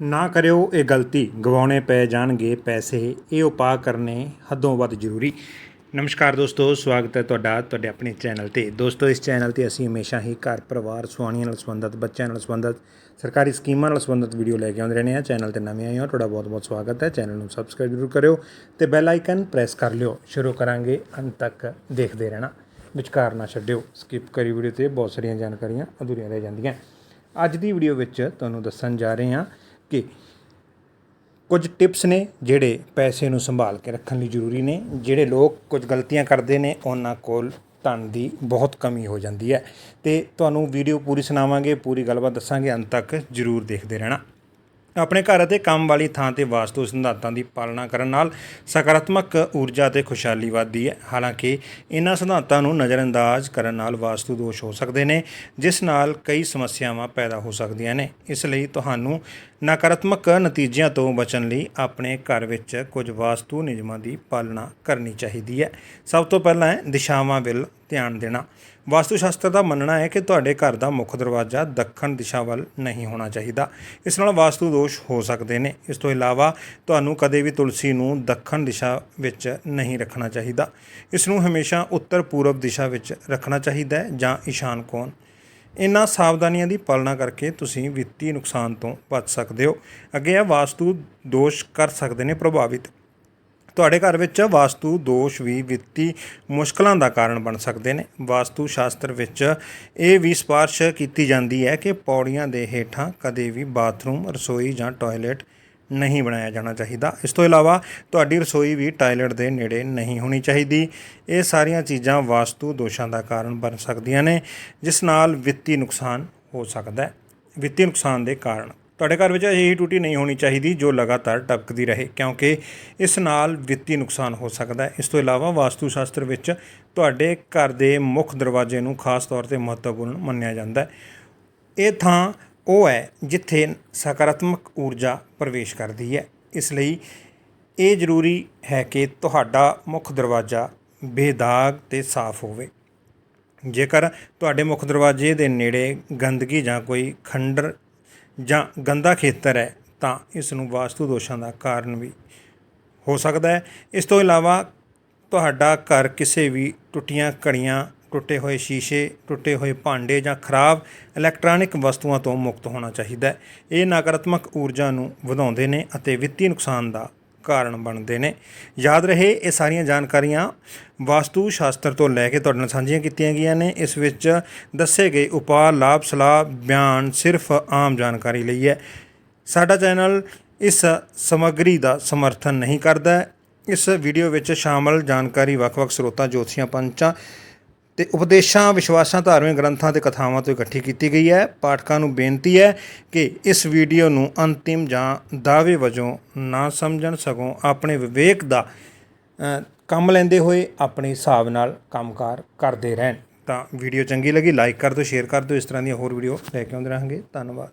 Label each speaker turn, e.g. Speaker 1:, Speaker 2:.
Speaker 1: ਨਾ ਕਰਿਓ ਇਹ ਗਲਤੀ, ਗਵਾਉਣੇ ਪੈ ਜਾਣਗੇ ਪੈਸੇ, ਇਹ ਉਪਾਅ ਕਰਨੇ ਹੱਦੋਂ ਵੱਧ ਜ਼ਰੂਰੀ। ਨਮਸਕਾਰ ਦੋਸਤੋ, ਸਵਾਗਤ ਹੈ ਤੁਹਾਡਾ, ਤੁਹਾਡੇ ਆਪਣੇ ਚੈਨਲ ਤੇ। ਦੋਸਤੋ, ਇਸ ਚੈਨਲ ਤੇ ਅਸੀਂ ਹਮੇਸ਼ਾ ਹੀ ਘਰ ਪਰਿਵਾਰ, ਸੁਆਣੀਆਂ ਨਾਲ ਸੰਬੰਧਿਤ, ਬੱਚਿਆਂ ਨਾਲ ਸੰਬੰਧਿਤ, ਸਰਕਾਰੀ ਸਕੀਮਾਂ ਨਾਲ ਸੰਬੰਧਿਤ ਵੀਡੀਓ ਲੈ ਕੇ ਆਉਂਦੇ ਰਹਿੰਦੇ ਹਾਂ। ਚੈਨਲ ਤੇ ਨਵੇਂ ਆਏ ਹੋ, ਤੁਹਾਡਾ ਬਹੁਤ-ਬਹੁਤ ਸਵਾਗਤ ਹੈ। ਚੈਨਲ ਨੂੰ ਸਬਸਕ੍ਰਾਈਬ ਜ਼ਰੂਰ ਕਰਿਓ ਤੇ ਬੈਲ ਆਈਕਨ ਪ੍ਰੈਸ ਕਰ ਲਿਓ। ਸ਼ੁਰੂ ਕਰਾਂਗੇ, ਅੰਤ ਤੱਕ ਦੇਖਦੇ ਰਹਿਣਾ। ਵਿਚਕਾਰ ਨਾ ਛੱਡਿਓ ਸਕਿਪ ਕਰੀ ਵੀਡੀਓ ਤੇ ਬਹੁਤ ਸਾਰੀਆਂ ਜਾਣਕਾਰੀਆਂ ਅਧੂਰੀਆਂ ਰਹਿ ਜਾਂਦੀਆਂ। ਅੱਜ ਦੀ ਵੀਡੀਓ ਵਿੱਚ ਤੁਹਾਨੂੰ ਦੱਸਣ ਜਾ ਰਹੇ ਹਾਂ ਕਿ ਕੁਝ ਟਿਪਸ ਨੇ ਜਿਹੜੇ ਪੈਸੇ ਨੂੰ ਸੰਭਾਲ ਕੇ ਰੱਖਣ ਲਈ ਜ਼ਰੂਰੀ ਨੇ, ਜਿਹੜੇ ਲੋਕ ਕੁਝ ਗਲਤੀਆਂ ਕਰਦੇ ਨੇ, ਉਹਨਾਂ ਕੋਲ ਧਨ ਦੀ ਬਹੁਤ ਕਮੀ ਹੋ ਜਾਂਦੀ ਹੈ। ਤੇ ਤੁਹਾਨੂੰ ਵੀਡੀਓ ਪੂਰੀ ਸੁਣਾਵਾਂਗੇ, ਪੂਰੀ ਗੱਲਬਾਤ ਦੱਸਾਂਗੇ, ਅੰਤ ਤੱਕ ਜ਼ਰੂਰ ਦੇਖਦੇ ਰਹਿਣਾ। ਆਪਣੇ ਘਰ ਅਤੇ ਕੰਮ ਵਾਲੀ ਥਾਂ ਤੇ ਵਾਸਤੂ ਸਿਧਾਂਤਾਂ ਦੀ ਪਾਲਣਾ ਕਰਨ ਨਾਲ ਸਕਾਰਾਤਮਕ ਊਰਜਾ ਤੇ ਖੁਸ਼ਹਾਲੀ ਵੱਧਦੀ ਹੈ। ਹਾਲਾਂਕਿ ਇਹਨਾਂ ਸਿਧਾਂਤਾਂ ਨੂੰ ਨਜ਼ਰਅੰਦਾਜ਼ ਕਰਨ ਨਾਲ ਵਾਸਤੂ ਦੋਸ਼ ਹੋ ਸਕਦੇ ਨੇ, ਜਿਸ ਨਾਲ ਕਈ ਸਮੱਸਿਆਵਾਂ ਪੈਦਾ ਹੋ ਸਕਦੀਆਂ ਨੇ। ਇਸ ਲਈ ਤੁਹਾਨੂੰ ਨਕਾਰਾਤਮਕ ਨਤੀਜਿਆਂ ਤੋਂ ਬਚਣ ਲਈ ਆਪਣੇ ਘਰ ਵਿੱਚ ਕੁਝ ਵਾਸਤੂ ਨਿਯਮਾਂ ਦੀ ਪਾਲਣਾ ਕਰਨੀ ਚਾਹੀਦੀ ਹੈ। ਸਭ ਤੋਂ ਪਹਿਲਾਂ ਹੈ, ਦਿਸ਼ਾਵਾਂ ਵੱਲ ਧਿਆਨ ਦੇਣਾ। ਵਾਸਤੂ ਸ਼ਾਸਤਰ ਦਾ ਮੰਨਣਾ ਹੈ ਕਿ ਤੁਹਾਡੇ ਘਰ ਦਾ ਮੁੱਖ ਦਰਵਾਜ਼ਾ ਦੱਖਣ ਦਿਸ਼ਾ ਵੱਲ ਨਹੀਂ ਹੋਣਾ ਚਾਹੀਦਾ। ਇਸ ਨਾਲ ਵਾਸਤੂ ਦੋਸ਼ ਹੋ ਸਕਦੇ ਨੇ। ਇਸ ਤੋਂ ਇਲਾਵਾ ਤੁਹਾਨੂੰ ਕਦੇ ਵੀ ਤੁਲਸੀ ਨੂੰ ਦੱਖਣ ਦਿਸ਼ਾ ਵਿੱਚ ਨਹੀਂ ਰੱਖਣਾ ਚਾਹੀਦਾ। ਇਸ ਨੂੰ ਹਮੇਸ਼ਾ ਉੱਤਰ ਪੂਰਬ ਦਿਸ਼ਾ ਵਿੱਚ ਰੱਖਣਾ ਚਾਹੀਦਾ ਹੈ ਜਾਂ ਈਸ਼ਾਨ ਕੋਣ। ਇਨ੍ਹਾਂ ਸਾਵਧਾਨੀਆਂ ਦੀ ਪਾਲਣਾ ਕਰਕੇ ਤੁਸੀਂ ਵਿੱਤੀ ਨੁਕਸਾਨ ਤੋਂ ਬਚ ਸਕਦੇ ਹੋ। ਅੱਗੇ ਆ ਵਾਸਤੂ ਦੋਸ਼ ਕਰ ਸਕਦੇ ਨੇ, ਪ੍ਰਭਾਵਿਤ ਤੁਹਾਡੇ ਘਰ ਵਿੱਚ ਵਾਸਤੂ ਦੋਸ਼ ਵੀ ਵਿੱਤੀ ਮੁਸ਼ਕਲਾਂ ਦਾ ਕਾਰਨ ਬਣ ਸਕਦੇ ਨੇ। ਵਾਸਤੂ ਸ਼ਾਸਤਰ ਵਿੱਚ ਇਹ ਵੀ ਸਿਫਾਰਸ਼ ਕੀਤੀ ਜਾਂਦੀ ਹੈ ਕਿ ਪੌੜੀਆਂ ਦੇ ਹੇਠਾਂ ਕਦੇ ਵੀ ਬਾਥਰੂਮ, ਰਸੋਈ ਜਾਂ ਟਾਇਲਟ ਨਹੀਂ ਬਣਾਇਆ ਜਾਣਾ ਚਾਹੀਦਾ। ਇਸ ਤੋਂ ਇਲਾਵਾ ਤੁਹਾਡੀ ਰਸੋਈ ਵੀ ਟਾਇਲਟ ਦੇ ਨੇੜੇ ਨਹੀਂ ਹੋਣੀ ਚਾਹੀਦੀ। ਇਹ ਸਾਰੀਆਂ ਚੀਜ਼ਾਂ ਵਾਸਤੂ ਦੋਸ਼ਾਂ ਦਾ ਕਾਰਨ ਬਣ ਸਕਦੀਆਂ ਨੇ, ਜਿਸ ਨਾਲ ਵਿੱਤੀ ਨੁਕਸਾਨ ਹੋ ਸਕਦਾ ਹੈ। ਵਿੱਤੀ ਨੁਕਸਾਨ ਦੇ ਕਾਰਨ ਤੁਹਾਡੇ ਘਰ ਵਿੱਚ ਅਜਿਹੀ ਟੂਟੀ ਨਹੀਂ ਹੋਣੀ ਚਾਹੀਦੀ ਜੋ ਲਗਾਤਾਰ ਟਪਕਦੀ ਰਹੇ, ਕਿਉਂਕਿ ਇਸ ਨਾਲ ਵਿੱਤੀ ਨੁਕਸਾਨ ਹੋ ਸਕਦਾ ਹੈ। ਇਸ ਤੋਂ ਇਲਾਵਾ ਵਾਸਤੂ ਸ਼ਾਸਤਰ ਵਿੱਚ ਤੁਹਾਡੇ ਘਰ ਦੇ ਮੁੱਖ ਦਰਵਾਜ਼ੇ ਨੂੰ ਖਾਸ ਤੌਰ ਤੇ ਮਹੱਤਵਪੂਰਨ ਮੰਨਿਆ ਜਾਂਦਾ ਹੈ। ਇਹ ਥਾਂ ਉਹ ਹੈ ਜਿੱਥੇ ਸਕਾਰਾਤਮਕ ਊਰਜਾ ਪ੍ਰਵੇਸ਼ ਕਰਦੀ ਹੈ। ਇਸ ਲਈ ਇਹ ਜ਼ਰੂਰੀ ਹੈ ਕਿ ਤੁਹਾਡਾ ਮੁੱਖ ਦਰਵਾਜ਼ਾ ਬੇਦਾਗ ਤੇ ਸਾਫ਼ ਹੋਵੇ। ਜੇਕਰ ਤੁਹਾਡੇ ਮੁੱਖ ਦਰਵਾਜ਼ੇ ਦੇ ਨੇੜੇ ਗੰਦਗੀ ਜਾਂ ਕੋਈ ਖੰਡਰ ਜਾਂ ਗੰਦਾ ਖੇਤਰ ਹੈ, ਤਾਂ ਇਸ ਨੂੰ ਵਾਸਤੂ ਦੋਸ਼ਾਂ ਦਾ ਕਾਰਨ ਵੀ ਹੋ ਸਕਦਾ ਹੈ। ਇਸ ਤੋਂ ਇਲਾਵਾ ਤੁਹਾਡਾ ਘਰ ਕਿਸੇ ਵੀ ਟੁੱਟੀਆਂ ਘੜੀਆਂ, ਟੁੱਟੇ ਹੋਏ ਸ਼ੀਸ਼ੇ, ਟੁੱਟੇ ਹੋਏ ਭਾਂਡੇ ਜਾਂ ਖਰਾਬ ਇਲੈਕਟ੍ਰੋਨਿਕ ਵਸਤੂਆਂ ਤੋਂ ਮੁਕਤ ਹੋਣਾ ਚਾਹੀਦਾ ਹੈ। ਇਹ ਨਕਾਰਾਤਮਕ ਊਰਜਾ ਨੂੰ ਵਧਾਉਂਦੇ ਨੇ ਅਤੇ ਵਿੱਤੀ ਨੁਕਸਾਨ ਦਾ ਕਾਰਨ ਬਣਦੇ ਨੇ। ਯਾਦ ਰਹੇ ਇਹ ਸਾਰੀਆਂ ਜਾਣਕਾਰੀਆਂ ਵਾਸਤੂ ਸ਼ਾਸਤਰ ਤੋਂ ਲੈ ਕੇ ਤੁਹਾਡੇ ਨਾਲ ਸਾਂਝੀਆਂ ਕੀਤੀਆਂ ਗਈਆਂ ਨੇ। ਇਸ ਵਿੱਚ ਦੱਸੇ ਗਏ ਉਪਾਅ, ਲਾਭ, ਸਲਾਹ, ਬਿਆਨ ਸਿਰਫ ਆਮ ਜਾਣਕਾਰੀ ਲਈ ਹੈ। ਸਾਡਾ ਚੈਨਲ ਇਸ ਸਮੱਗਰੀ ਦਾ ਸਮਰਥਨ ਨਹੀਂ ਕਰਦਾ। ਇਸ ਵੀਡੀਓ ਵਿੱਚ ਸ਼ਾਮਲ ਜਾਣਕਾਰੀ ਵੱਖ-ਵੱਖ ਸਰੋਤਾਂ, ਜੋਤਸ਼ੀਆਂ, ਪੰਚਾਂ ਤੇ ਉਪਦੇਸ਼ਾਂ, ਵਿਸ਼ਵਾਸਾਂ, ਧਾਰਮਿਕ ਗ੍ਰੰਥਾਂ ਤੇ ਕਥਾਵਾਂ ਤੋਂ ਇਕੱਠੀ ਕੀਤੀ ਗਈ ਹੈ। ਪਾਠਕਾਂ ਨੂੰ ਬੇਨਤੀ ਹੈ ਕਿ ਇਸ ਵੀਡੀਓ ਨੂੰ ਅੰਤਿਮ ਜਾਂ ਦਾਅਵੇ ਵਜੋਂ ਨਾ ਸਮਝਣ, ਸਗੋਂ ਆਪਣੇ ਵਿਵੇਕ ਦਾ ਕੰਮ ਲੈਂਦੇ ਹੋਏ ਆਪਣੇ ਹਿਸਾਬ ਨਾਲ ਕੰਮਕਾਰ ਕਰਦੇ ਰਹਿਣ। ਤਾਂ ਵੀਡੀਓ ਚੰਗੀ ਲੱਗੀ, ਲਾਈਕ ਕਰ ਦਿਓ, ਸ਼ੇਅਰ ਕਰ ਦਿਓ। ਇਸ ਤਰ੍ਹਾਂ ਦੀਆਂ ਹੋਰ ਵੀਡੀਓ ਲੈ ਕੇ ਆਉਂਦੇ ਰਹਾਂਗੇ। ਧੰਨਵਾਦ।